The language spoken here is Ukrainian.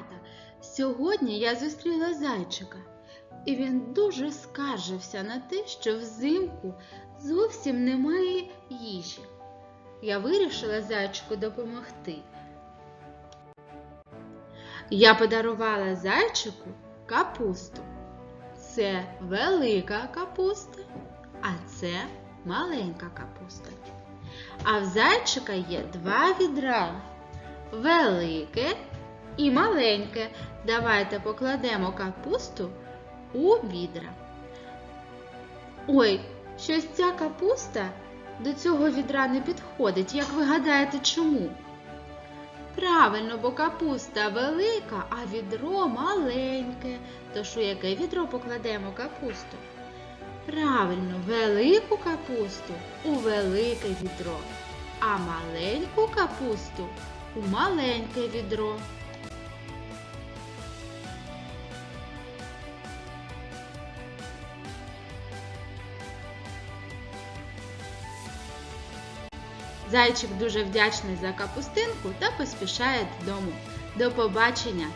Рята, сьогодні я зустріла зайчика, і він дуже скаржився на те, що взимку зовсім немає їжі. Я вирішила зайчику допомогти. Я подарувала зайчику капусту. Це велика капуста, а це маленька капуста. А в зайчика є два відра велике і маленьке. Давайте покладемо капусту у відра. Ой, щось ця капуста до цього відра не підходить. Як ви гадаєте, чому? Правильно, бо капуста велика, а відро маленьке. Тож у яке відро покладемо капусту? Правильно, велику капусту у велике відро, а маленьку капусту у маленьке відро. Зайчик дуже вдячний за капустинку та поспішає додому. До побачення!